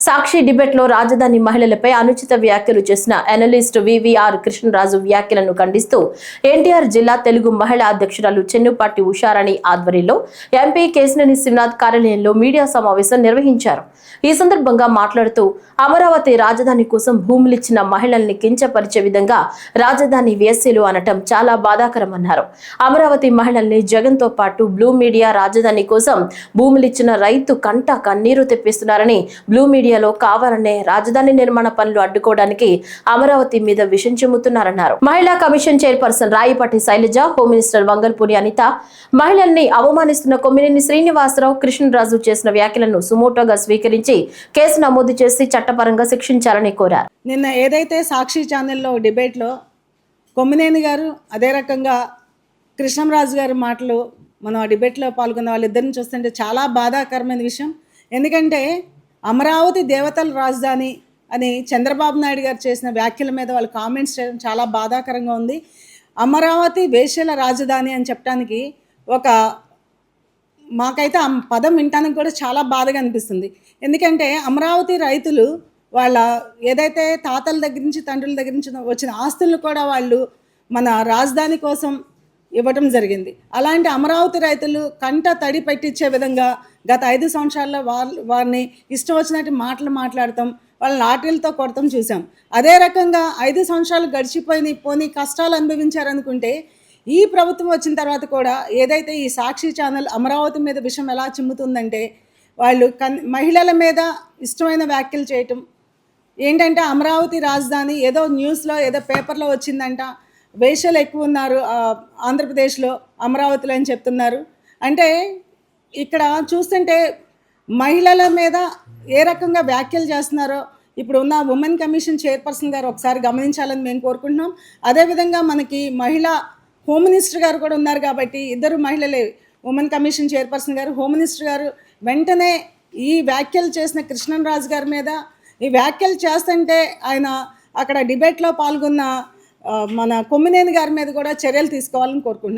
సాక్షి డిబేట్లో రాజధాని మహిళలపై అనుచిత వ్యాఖ్యలు చేసిన అనలిస్ట్ వివిఆర్ కృష్ణరాజు వ్యాఖ్యలను ఖండిస్తూ ఎన్టీఆర్ జిల్లా తెలుగు మహిళా అధ్యక్షురాలు చెన్నుపాటి ఉషారాణి ఆధ్వర్యంలో ఎంపీ కేశినేని శివనాథ్ కార్యాలయంలో మీడియా సమావేశం నిర్వహించారు. ఈ సందర్భంగా మాట్లాడుతూ అమరావతి రాజధాని కోసం భూములిచ్చిన మహిళల్ని కించపరిచే విధంగా రాజధాని వేస్యలు అనటం చాలా బాధాకరమన్నారు. అమరావతి మహిళల్ని జగన్తో పాటు బ్లూ మీడియా రాజధాని కోసం భూములిచ్చిన రైతు కంట కన్నీరు తెప్పిస్తున్నారని బ్లూ మీడియా మీడియాలో కావాలనే రాజధాని నిర్మాణ పనులు అడ్డుకోవడానికి అమరావతి మీద విషం చిమ్ముతున్నారన్నారు. మహిళా commission chairperson Rayapati Sailaja home minister Vangalapudi Anitha మహిళల్ని అవమానిస్తున్న కొమ్మినేని శ్రీనివాసరావు కృష్ణరాజు చేసిన వ్యాఖ్యలను సుమోటోగా స్వీకరించి కేసు నమోదు చేసి చట్టపరంగా శిక్షించాలని కోరారు. నిన్న ఏదైతే సాక్షి ఛానల్లో డిబేట్లో కొమ్మినేని గారు అదే రకంగా కృష్ణరాజు గారి మాటలు మనం ఆ డిబేట్లో పాల్గొన్న వాళ్ళిద్దరిని చూస్తుంటే చాలా బాధాకరమైన విషయం. ఎందుకంటే అమరావతి దేవతల రాజధాని అని చంద్రబాబు నాయుడు గారు చేసిన వ్యాఖ్యల మీద వాళ్ళు కామెంట్స్ చేయడం చాలా బాధాకరంగా ఉంది. అమరావతి వేషల రాజధాని అని చెప్పడానికి ఒక మాకైతే ఆ పదం వినటానికి కూడా చాలా బాధగా అనిపిస్తుంది. ఎందుకంటే అమరావతి రైతులు వాళ్ళ ఏదైతే తాతల దగ్గర నుంచి తండ్రుల దగ్గర నుంచి వచ్చిన ఆస్తులను కూడా వాళ్ళు మన రాజధాని కోసం ఇవ్వటం జరిగింది. అలాంటి అమరావతి రైతులు కంట తడి పెట్టించే విధంగా గత ఐదు సంవత్సరాల్లో వాళ్ళు వారిని ఇష్టం వచ్చినట్టు మాటలు మాట్లాడతాం వాళ్ళ లాటరీలతో కొడతాం చూసాం. అదే రకంగా ఐదు సంవత్సరాలు గడిచిపోయి పోనీ కష్టాలు అనుభవించారనుకుంటే ఈ ప్రభుత్వం వచ్చిన తర్వాత కూడా ఏదైతే ఈ సాక్షి ఛానల్ అమరావతి మీద విషయం ఎలా చిమ్ముతుందంటే వాళ్ళు కన్ మహిళల మీద ఇష్టమైన వ్యాఖ్యలు చేయటం. ఏంటంటే అమరావతి రాజధాని ఏదో న్యూస్లో ఏదో పేపర్లో వచ్చిందంట వేషలు ఎక్కువ ఉన్నారు ఆంధ్రప్రదేశ్లో అమరావతిలో అని చెప్తున్నారు. అంటే ఇక్కడ చూస్తుంటే మహిళల మీద ఏ రకంగా వ్యాఖ్యలు చేస్తున్నారో ఇప్పుడు ఉన్న ఉమెన్ కమిషన్ చైర్పర్సన్ గారు ఒకసారి గమనించాలని మేము కోరుకుంటున్నాం. అదేవిధంగా మనకి మహిళా హోమ్ మినిస్టర్ గారు కూడా ఉన్నారు కాబట్టి ఇద్దరు మహిళలే ఉమెన్ కమిషన్ చైర్పర్సన్ గారు. హోమ్ మినిస్టర్ గారు వెంటనే ఈ వ్యాఖ్యలు చేసిన కృష్ణన్ రాజు గారి మీద ఈ వ్యాఖ్యలు చేస్తుంటే ఆయన అక్కడ డిబేట్లో పాల్గొన్న మన కొమ్మినేని గారి మీద కూడా చర్యలు తీసుకోవాలని కోరుకుంటున్నాను.